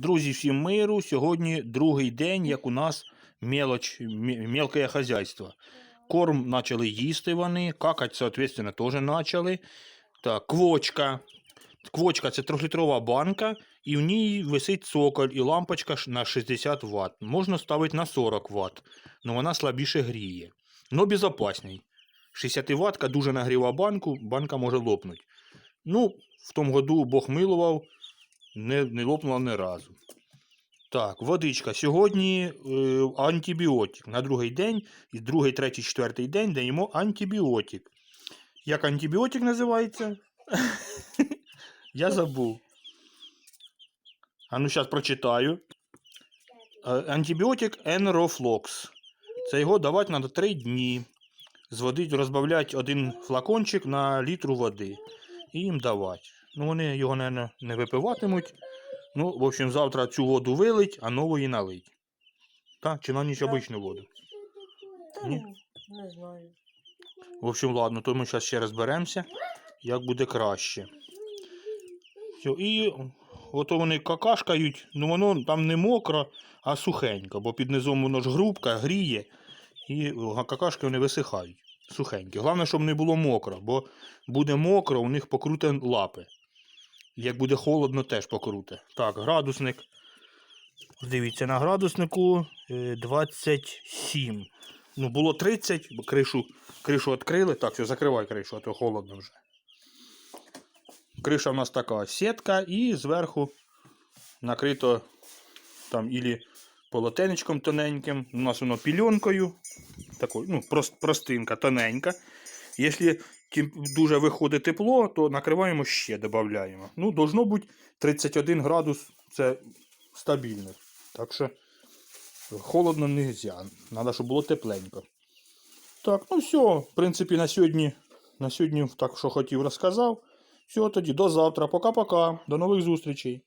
Друзі, всім миру. Сьогодні другий день, як у нас мелоч, мелке хазяйство. Корм почали їсти вони, какать, соответственно, теж почали. Так, квочка. Квочка це трьохлітрова банка, і в ній висить цоколь і лампочка на 60 Вт. Можна ставити на 40 Вт, але вона слабіше гріє. Но безопасний. 60 ватка дуже нагріва банку, банка може лопнути. Ну, в тому году Бог милував, не, не лопнула ні разу. Так, водичка. Сьогодні е, антибіотик. На другий день, другий, третій, четвертий день даємо антибіотик. Як антибіотик називається? Я забув. А ну зараз прочитаю. Е, Антибіотик Енрофлокс. Це його давати треба 3 дні. З води розбавляти один флакончик на літру води. І їм давати. Ну, вони його, не, не випиватимуть. Ну, в общем, завтра цю воду вилить, а нової налить. Так, чи на ніч обичну воду. Та Ні? не знаю. В общем, ладно, то ми зараз ще розберемося, як буде краще. Все, і ото вони какашкають, ну воно там не мокро, а сухенько, бо під низом воно ж грубка, гріє, і какашки вони висихають. Сухенькі. Головне, щоб не було мокро, бо буде мокро, у них покруте лапи. Як буде холодно, теж покруте. Так, градусник. Дивіться, на градуснику е, 27. Ну, було 30, бо кришу, кришу відкрили. Так, все, закривай кришу, а то холодно вже. Криша в нас така сітка, і зверху накрито там ілі полотенечком тоненьким. У нас воно пільонкою. Такою, ну, прос- простинка, тоненька. Якщо дуже виходить тепло, то накриваємо ще, додаємо. Ну, должно бути 31 градус, це стабільно. Так що холодно не можна. Треба, щоб було тепленько. Так, ну все, в принципі, на сьогодні, на сьогодні так, що хотів, розказав. Все, тоді до завтра. Пока-пока. До нових зустрічей.